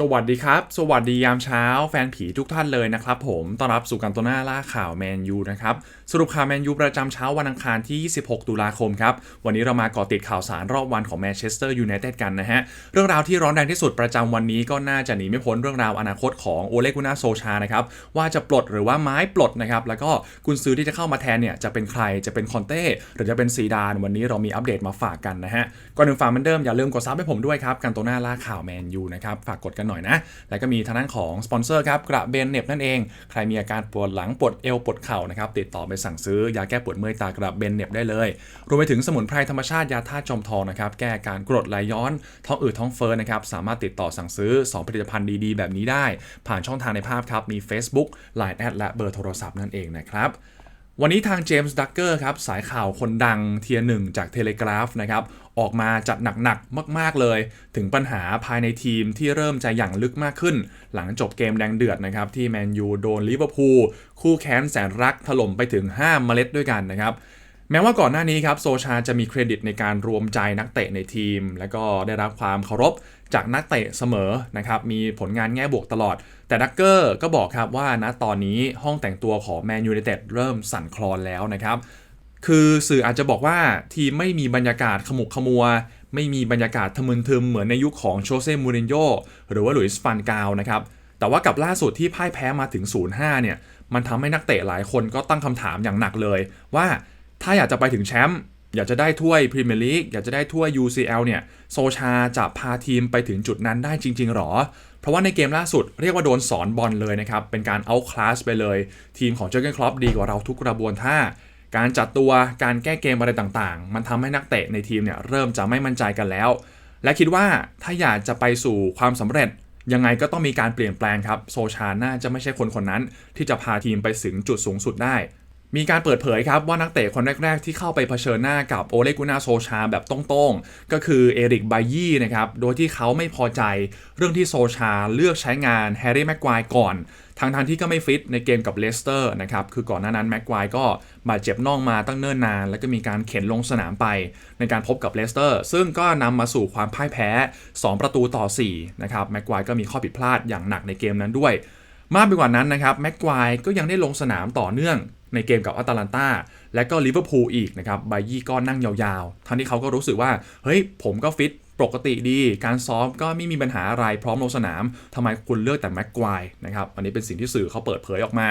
สวัสดีครับ สวัสดียามเช้าแฟนผีทุกท่านเลยนะครับผม ต้อนรับสู่กันตัวหน้าล่าข่าวแมนยูนะครับ สรุปข่าวแมนยูประจำเช้าวันอังคารที่ 26 ตุลาคมครับ วันนี้เรามาก่อติดข่าวสารรอบวันของแมนเชสเตอร์ยูไนเต็ดกันนะฮะ เรื่องราวที่ร้อนแรงที่สุดประจำวันนี้ก็น่าจะหนีไม่พ้นเรื่องราวอนาคตของโอเลกุนาโซชานะครับ ว่าจะปลดหรือว่าไม้ปลดนะครับ แล้วก็กุนซือที่จะเข้ามาแทนเนี่ยจะเป็นใคร จะเป็นคอนเต้หรือจะเป็นซีดาน วันนี้เรามีอัปเดตมาฝากกันนะฮะ ก่อนหนึ่งฝากเหมือนเดิมอย่าลืมกดซับให้ผมด้วยครับกันตัวหน้าล่าข่าวแมนยูนะครับฝากกดกันหน่อยนะ แล้วก็มีทางด้านของสปอนเซอร์ครับกระเบนเน็บนั่นเอง ใครมีอาการปวดหลังปวดเอวปวดเข่านะครับติดต่อไปสั่งซื้อยาแก้ปวดเมื่อยตากระเบนเน็บได้เลยรวมไปถึงสมุนไพรธรรมชาติยาธาตุจอมทองนะครับแก้การกรดไหลย้อนท้องอืดท้องเฟ้อนะครับสามารถติดต่อสั่งซื้อ 2 ผลิตภัณฑ์ดีๆ แบบนี้ได้ ผ่านช่องทางในภาพครับมี Facebook Line แอดและเบอร์โทรศัพท์นั่นเองนะครับ วันนี้ทางเจมส์ดักเกอร์ครับ สายข่าวคนดังเทียร์หนึ่งจากเทเลกราฟนะครับ ออกมาจัดหนักๆ มาก ๆ เลย ถึงปัญหาภายในทีมที่เริ่มจะหยั่งลึกมากขึ้น หลังจบเกมแดงเดือดนะครับ ที่แมนยูโดนลิเวอร์พูลคู่แค้นแสนรักถล่มไปถึง 5 เมล็ดด้วยกันนะครับ แม้ว่าก่อนหน้านี้ครับโซชาจะมีเครดิตในการรวมใจนักเตะในทีม และก็ได้รับความเคารพจากนักเตะเสมอนะครับมีผลงานแง่บวกตลอด แต่ดักเกอร์ก็บอกครับว่าณตอนนี้ห้องแต่งตัวของแมนยู i นเต็ดเริ่มสั่นคลอนแล้วนะครับคือสื่ออาจจะบอกว่าทีมไม่มีบรรยากาศขมุกขมัว ไม่มีบรรยากาศทะมึนทึมเหมือนในยุคของโชเซ่มูรินโญ่หรือว่าหลุยส์ฟันกาวนะครับแต่ว่ากับล่าสุดที่พ่ายแพ้มาถึง 0-5 เนี่ยมันทำให้นักเตะหลายคนก็ตั้งคำถามอย่างหนักเลยว่า ถ้าอยากจะไปถึงแชมป์อยากจะได้ถ้วยพรีเมียร์ลีกอยากจะได้ถ้วย UCL เนี่ยโซชาจะพาทีมไปถึงจุดนั้นได้จริง ๆหรอ เพราะว่าในเกมล่าสุดเรียกว่าโดนสอนบอลเลยนะครับ เป็นการเอาคลาสไปเลย ทีมของเจอร์เกนคลอปดีกว่าเราทุกกระบวนท่า การจัดตัวการแก้เกมอะไรต่างๆ มันทำให้นักเตะในทีมเนี่ยเริ่มจะไม่มั่นใจกันแล้ว และคิดว่าถ้าอยากจะไปสู่ความสำเร็จยังไงก็ต้องมีการเปลี่ยนแปลงครับ โซชาน่าจะไม่ใช่คนคนนั้น ที่จะพาทีมไปถึงจุดสูงสุดได้ มีการเปิดเผยครับว่านักเตะคนแรก ๆ ที่เข้าไปเผชิญหน้ากับโอเลกุนาโซชาแบบตรงๆ ก็คือเอริกไบยี่นะครับ โดยที่เขาไม่พอใจเรื่องที่โซชาเลือกใช้งานแฮร์รี่แม็กควายก่อนทางทางที่ก็ไม่ฟิตในเกมกับเลสเตอร์นะครับ คือก่อนหน้านั้นแม็กควายก็บาดเจ็บน่องมาตั้งเนิ่นนาน แล้วก็มีการเข็นลงสนามไปในการพบกับเลสเตอร์ ซึ่งก็นำมาสู่ความพ่ายแพ้ 2 ประตูต่อ4นะครับแม็กควายก็มีข้อผิดพลาดอย่างหนักในเกมนั้นด้วย มากไปกว่านั้นนะครับแม็กควายก็ยังได้ลงสนามต่อเนื่อง ในเกมกับอัตแลนตาและก็ลิเวอร์พูลอีกนะครับไบยี่ก็นั่งยาวๆทั้งที่เขาก็รู้สึกว่า เฮ้ย ผมก็ฟิตปกติดี การซ้อมก็ไม่มีปัญหาอะไรพร้อมลงสนามทำไมคุณเลือกแต่แม็กควายนะครับอันนี้เป็นสิ่งที่สื่อเขาเปิดเผยออกมา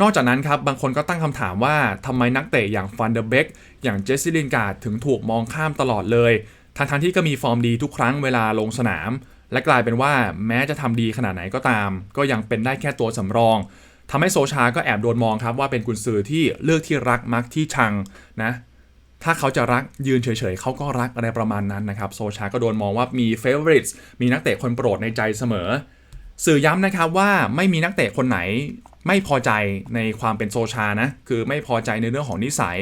นอกจากนั้นครับ บางคนก็ตั้งคำถามว่าทำไมนักเตะอย่างฟันเดอร์เบกอย่างเจสซี่ลินการ์ดถึงถูกมองข้ามตลอดเลยทั้งๆที่ก็มีฟอร์มดีทุกครั้งเวลาลงสนาม และกลายเป็นว่าแม้จะทำดีขนาดไหนก็ตาม ก็ยังเป็นได้แค่ตัวสำรอง ทำให้โซชาก็แอบโดนมองครับว่าเป็นกุนซือที่เลือกที่รักมักที่ชังนะถ้าเขาจะรักยืนเฉยๆ เขาก็รักอะไรประมาณนั้นนะครับ โซชาก็โดนมองว่ามีเฟเวอริตมีนักเตะคนโปรดในใจเสมอ สื่อย้ำนะครับว่าไม่มีนักเตะคนไหนไม่พอใจในความเป็นโซชานะ คือไม่พอใจในเรื่องของนิสัย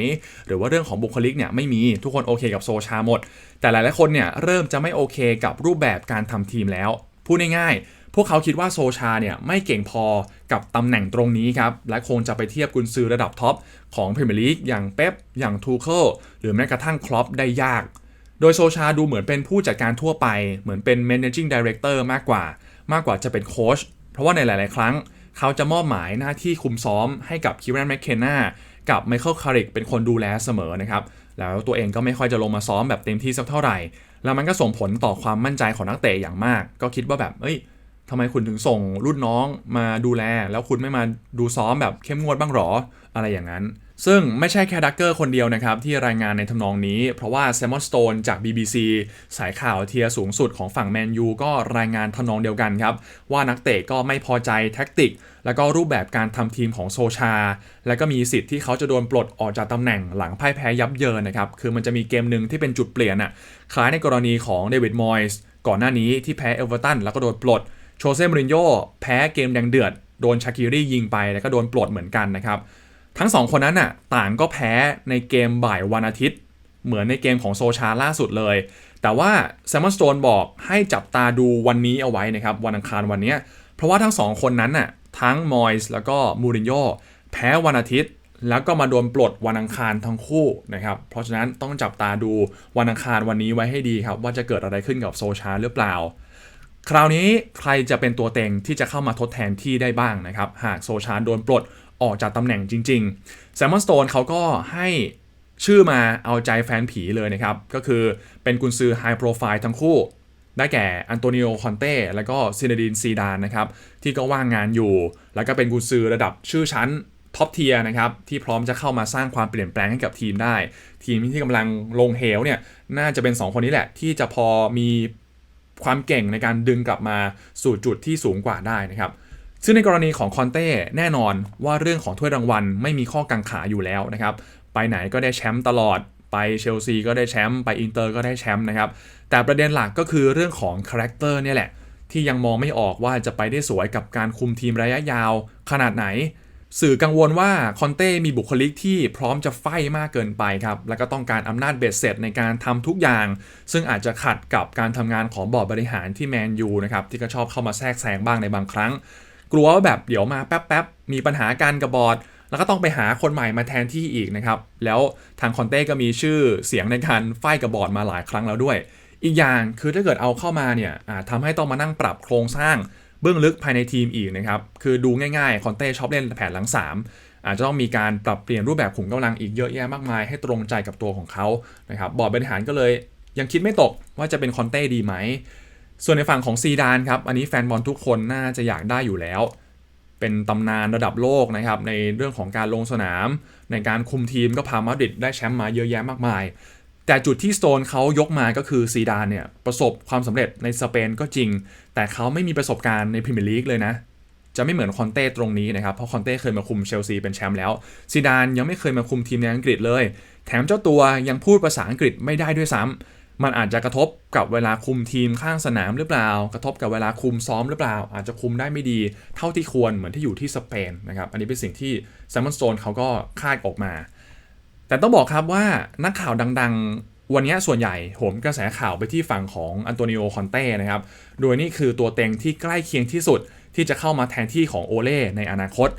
หรือว่าเรื่องของบุคลิกเนี่ยไม่มีทุกคนโอเคกับโซชาหมด แต่หลายๆคนเนี่ยเริ่มจะไม่โอเคกับรูปแบบการทำทีมแล้วพูดง่ายๆ พวกเขาคิดว่าโซชาเนี่ยไม่เก่งพอกับตำแหน่งตรงนี้ครับ และคงจะไปเทียบกุนซือระดับท็อปของพรีเมียร์ลีกอย่างเป๊ปอย่างทูเคิลหรือแม้กระทั่งคลอปได้ยาก โดยโซชาดูเหมือนเป็นผู้จัดการทั่วไปเหมือนเป็น managing director มากกว่า มากกว่าจะเป็นโค้ชเพราะว่าในหลาย ๆ ครั้ง เขาจะมอบหมายหน้าที่คุมซ้อมให้กับคิรันแมคเคนนากับไมเคิลคาริกเป็นคนดูแลเสมอนะครับแล้วตัวเองก็ไม่ค่อยจะลงมาซ้อมแบบเต็มที่สักเท่าไหร่ แล้วมันก็ส่งผลต่อความมั่นใจของนักเตะอย่างมาก ก็คิดว่าแบบเอ้ย ทำไมคุณถึงส่งรุ่นน้องมาดูแล แล้วคุณไม่มาดูซ้อมแบบเข้มงวดบ้างหรออะไรอย่างนั้น ซึ่งไม่ใช่แค่ดักเกอร์คนเดียวนะครับ ที่รายงานในทำนองนี้ เพราะว่าแซมมอนสโตนจาก BBC สายข่าวเทียสูงสุดของฝั่งแมนยูก็รายงานทำนองเดียวกันครับ ว่านักเตะก็ไม่พอใจแท็กติก แล้วก็รูปแบบการทำทีมของโซชา แล้วก็มีสิทธิ์ที่เขาจะโดนปลดออกจากตำแหน่งหลังพ่ายแพ้ยับเยินนะครับคือมันจะมีเกมหนึ่งที่เป็นจุดเปลี่ยนอะคล้ายในกรณีของเดวิดมอยส์ก่อนหน้านี้ที่แพ้เอเวอร์ตันแล้วก็โดนปลด โชเซ่มรินโญ่แพ้เกมแดงเดือด โดนชาคิรี่ยิงไปแล้วก็โดนปลดเหมือนกันนะครับ ทั้งสองคนนั้นน่ะต่างก็แพ้ในเกมบ่ายวันอาทิตย์ เหมือนในเกมของโซชาล่าสุดเลย แต่ว่าแซมมอนสโตนบอกให้จับตาดูวันนี้เอาไว้นะครับ วันอังคารวันนี้ เพราะว่าทั้งสองคนนั้นน่ะทั้งมอยส์แล้วก็มูรินโญ่แพ้วันอาทิตย์แล้วก็มาโดนปลดวันอังคารทั้งคู่นะครับ เพราะฉะนั้นต้องจับตาดูวันอังคารวันนี้ไว้ให้ดีครับ ว่าจะเกิดอะไรขึ้นกับโซชาหรือเปล่า คราวนี้ใครจะเป็นตัวเต็งที่จะเข้ามาทดแทนที่ได้บ้างนะครับ หากโซชาโดนปลดออกจากตำแหน่งจริงๆแซมมอนสโตนเขาก็ให้ชื่อมาเอาใจแฟนผีเลยนะครับ ก็คือเป็นกุนซือไฮโปรไฟล์ทั้งคู่ ได้แก่อันโตนิโอคอนเต้แล้วก็ซินดินซีดานนะครับ ที่ก็ว่างงานอยู่ แล้วก็เป็นกุนซือระดับชื่อชั้นท็อปเทียนะครับ ที่พร้อมจะเข้ามาสร้างความเปลี่ยนแปลงให้กับทีมได้ ทีมที่กำลังลงเหวเนี่ยน่าจะเป็น 2 คนนี้แหละ ที่จะพอมี ความเก่งในการดึงกลับมาสู่จุดที่สูงกว่าได้นะครับ ซึ่งในกรณีของคอนเต้แน่นอนว่าเรื่องของถ้วยรางวัลไม่มีข้อกังขาอยู่แล้วนะครับ ไปไหนก็ได้แชมป์ตลอด ไปเชลซีก็ได้แชมป์ไปอินเตอร์ก็ได้แชมป์นะครับ แต่ประเด็นหลักก็คือเรื่องของคาแรคเตอร์เนี่ยแหละที่ยังมองไม่ออกว่าจะไปได้สวยกับการคุมทีมระยะยาวขนาดไหน สื่อกังวลว่าคอนเต้มีบุคลิกที่พร้อมจะไฟมากเกินไปครับ แล้วก็ต้องการอำนาจเบ็ดเสร็จในการทำทุกอย่าง ซึ่งอาจจะขัดกับการทำงานของบอร์ดบริหารที่แมนยูนะครับ ที่ก็ชอบเข้ามาแทรกแซงบ้างในบางครั้ง กลัวว่าแบบเดี๋ยวมาแป๊บๆ มีปัญหาการกับบอร์ด แล้วก็ต้องไปหาคนใหม่มาแทนที่อีกนะครับ แล้วทางคอนเต้ก็มีชื่อเสียงในการไฟกับบอร์ดมาหลายครั้งแล้วด้วย อีกอย่างคือถ้าเกิดเอาเข้ามาเนี่ยอาจทำให้ต้องมานั่งปรับโครงสร้าง เบื้องลึกภายในทีมอีกนะครับ คือดูง่ายๆ คอนเต้ชอบเล่นแผนหลัง 3 อาจจะต้องมีการปรับเปลี่ยนรูปแบบขุมกำลังอีกเยอะแยะมากมายให้ตรงใจกับตัวของเขานะครับบอร์ดบริหารก็เลยยังคิดไม่ตกว่าจะเป็นคอนเต้ดีไหม ส่วนในฝั่งของซีดานครับ อันนี้แฟนบอลทุกคนน่าจะอยากได้อยู่แล้ว เป็นตำนานระดับโลกนะครับในเรื่องของการลงสนาม ในการคุมทีมก็พามาดริดได้แชมป์มาเยอะแยะมากมาย แต่จุดที่สโตนเขายกมาก็คือซีดานเนี่ยประสบความสำเร็จในสเปนก็จริง แต่เขาไม่มีประสบการณ์ในพรีเมียร์ลีกเลยนะ จะไม่เหมือนคอนเต้ตรงนี้นะครับ เพราะคอนเต้เคยมาคุมเชลซีเป็นแชมป์แล้วซีดานยังไม่เคยมาคุมทีมในอังกฤษเลย แถมเจ้าตัวยังพูดภาษาอังกฤษไม่ได้ด้วยซ้ำมันอาจจะกระทบกับเวลาคุมทีมข้างสนามหรือเปล่า กระทบกับเวลาคุมซ้อมหรือเปล่า อาจจะคุมได้ไม่ดี เท่าที่ควรเหมือนที่อยู่ที่สเปนนะครับอันนี้เป็นสิ่งที่แซมมอนสโตนเขาก็คาดออกมา แต่ต้องบอกครับว่านักข่าวดังๆ วันนี้ส่วนใหญ่โหมกระแสข่าวไปที่ฝั่งของอันโตนิโอคอนเต้นะครับ โดยนี่คือตัวเต็งที่ใกล้เคียงที่สุดที่จะเข้ามาแทนที่ของโอเล่ในอนาคต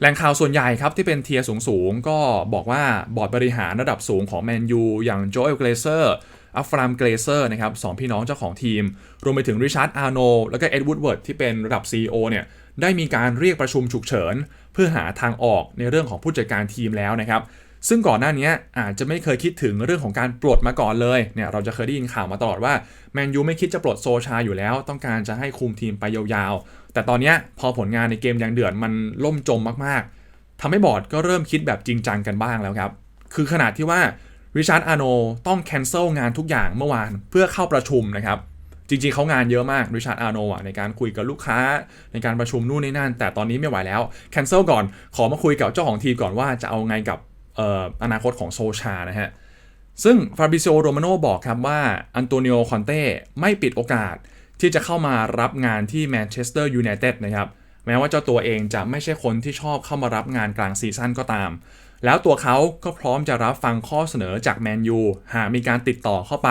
แหล่งข่าวส่วนใหญ่ครับที่เป็นเทียร์สูงๆ ก็บอกว่าบอร์ดบริหารระดับสูงของแมนยูอย่างโจเอลเกรเซอร์อัฟรามเกรเซอร์นะครับสองพี่น้องเจ้าของทีม รวมไปถึงริชาร์ดอาร์โนแล้วก็เอ็ดวูดเวิร์ดที่เป็นระดับ CEO เนี่ยได้มีการเรียกประชุมฉุกเฉิน เพื่อหาทางออกในเรื่องของผู้จัดการทีมแล้วนะครับ ซึ่งก่อนหน้านี้อาจจะไม่เคยคิดถึงเรื่องของการปลดมาก่อนเลยเนี่ยเราจะเคยได้ยินข่าวมาตลอดว่าแมนยูไม่คิดจะปลดโซชาอยู่แล้ว ต้องการจะให้คุมทีมไปยาวๆ แต่ตอนนี้พอผลงานในเกมยังเดือดมันล่มจมมากๆทำให้บอร์ดก็เริ่มคิดแบบจริงจังกันบ้างแล้วครับ คือขนาดที่ว่าริชาร์ดอาร์โนต้องแคนเซิลงานทุกอย่างเมื่อวานเพื่อเข้าประชุมนะครับจริงๆเขางานเยอะมากริชาร์ดอาร์โนในการคุยกับลูกค้าในการประชุมนู่นนี่นั่น แต่ตอนนี้ไม่ไหวแล้วแคนเซิลก่อนขอมาคุยกับเจ้าของทีมก่อนว่าจะเอาไงกับ อนาคตของโซชานะฮะ ซึ่งฟาบิโซโรมาโนบอกครับว่าอันโตนิโอคอนเต้ไม่ปิดโอกาสที่จะเข้ามารับงานที่แมนเชสเตอร์ยูไนเต็ดนะครับ แม้ว่าเจ้าตัวเองจะไม่ใช่คนที่ชอบเข้ามารับงานกลางซีซั่นก็ตาม แล้วตัวเขาก็พร้อมจะรับฟังข้อเสนอจากแมนยูหากมีการติดต่อเข้าไป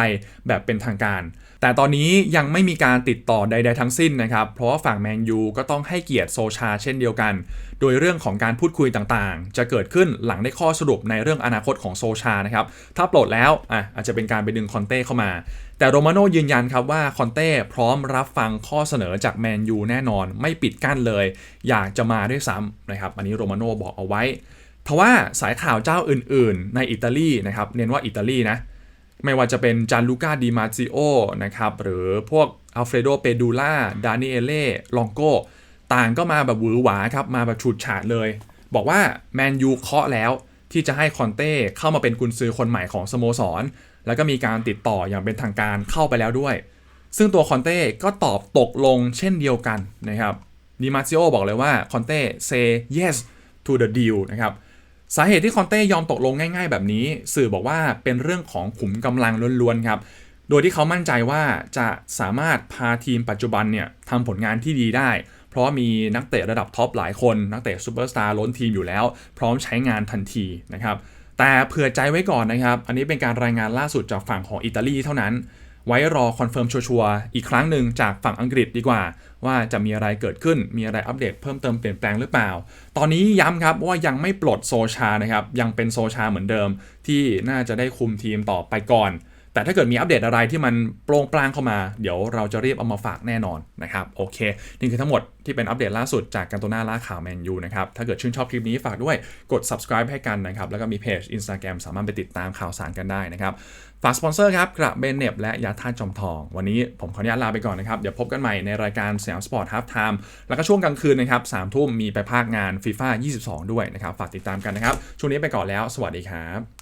แบบเป็นทางการ แต่ตอนนี้ยังไม่มีการติดต่อใด ๆ ทั้งสิ้นนะครับ เพราะว่าฝั่งแมนยูก็ต้องให้เกียรติโซชาเช่นเดียวกัน โดยเรื่องของการพูดคุยต่างๆ จะเกิดขึ้นหลังได้ข้อสรุปในเรื่องอนาคตของโซชานะครับ ถ้าปลดแล้วอะอาจจะเป็นการไปดึงคอนเต้เข้ามา แต่โรมาโน่ยืนยันครับว่าคอนเต้พร้อมรับฟังข้อเสนอจากแมนยูแน่นอน ไม่ปิดกั้นเลย อยากจะมาด้วยซ้ำนะครับ อันนี้โรมาโน่บอกเอาไว้ทว่าสายข่าวเจ้าอื่น ๆ ในอิตาลีนะครับ เน้นว่าอิตาลีนะ ไม่ว่าจะเป็นจานลูก้าดิมาซิโอนะครับหรือพวกอัลเฟรโดเปดูล่าดานิเอเล่ลองโกต่างก็มาแบบหวือหวาครับมาแบบฉูดฉาดเลย บอกว่าแมนยูเคาะแล้วที่จะให้คอนเต้เข้ามาเป็นกุนซือคนใหม่ของสโมสร แล้วก็มีการติดต่ออย่างเป็นทางการเข้าไปแล้วด้วย ซึ่งตัวคอนเต้ก็ตอบตกลงเช่นเดียวกันนะครับดิมาซิโอบอกเลยว่าคอนเต้ say yes to the deal นะครับ สาเหตุที่คอนเต้ยอมตกลงง่าย ๆ แบบนี้ สื่อบอกว่าเป็นเรื่องของขุมกำลังล้วนๆครับ โดยที่เขามั่นใจว่าจะสามารถพาทีมปัจจุบันเนี่ยทำผลงานที่ดีได้ เพราะมีนักเตะระดับท็อปหลายคน นักเตะซูเปอร์สตาร์ล้นทีมอยู่แล้ว พร้อมใช้งานทันทีนะครับ แต่เผื่อใจไว้ก่อนนะครับ อันนี้เป็นการรายงานล่าสุดจากฝั่งของอิตาลีเท่านั้น ไว้รอคอนเฟิร์มชัวร์อีกครั้งหนึ่งจากฝั่งอังกฤษดีกว่า ว่าจะมีอะไรเกิดขึ้น มีอะไรอัปเดตเพิ่มเติมเปลี่ยนแปลงหรือเปล่า ตอนนี้ย้ำครับว่ายังไม่ปลดโซชานะครับ ยังเป็นโซชาเหมือนเดิม ที่น่าจะได้คุมทีมต่อไปก่อน แต่ถ้าเกิดมีอัปเดตอะไรที่มันโปร่งปรางเข้ามา เดี๋ยวเราจะรีบเอามาฝากแน่นอนนะครับโอเค นี่คือทั้งหมดที่เป็นอัปเดตล่าสุดจากการตัวหน้าล่าข่าวแมนยูนะครับ ถ้าเกิดชื่นชอบคลิปนี้ฝากด้วยกด subscribe ให้กันนะครับ แล้วก็มีเพจ Instagram สามารถไปติดตามข่าวสารกันได้นะครับ ฝากสปอนเซอร์ครับ กระเบนเน็บและยาท่าตุจอมทอง วันนี้ผมขออนุญาตลาไปก่อนนะครับ เดี๋ยวพบกันใหม่ในรายการสยามสปอร์ตฮาร์ฟไทม์แล้วก็ช่วงกลางคืนนะครับสามทุ่มมีไปภาคงานฟีฟ่า22 ด้วยนะครับฝากติดตามกันนะครับช่วงนี้ไปก่อนแล้ว สวัสดีครับ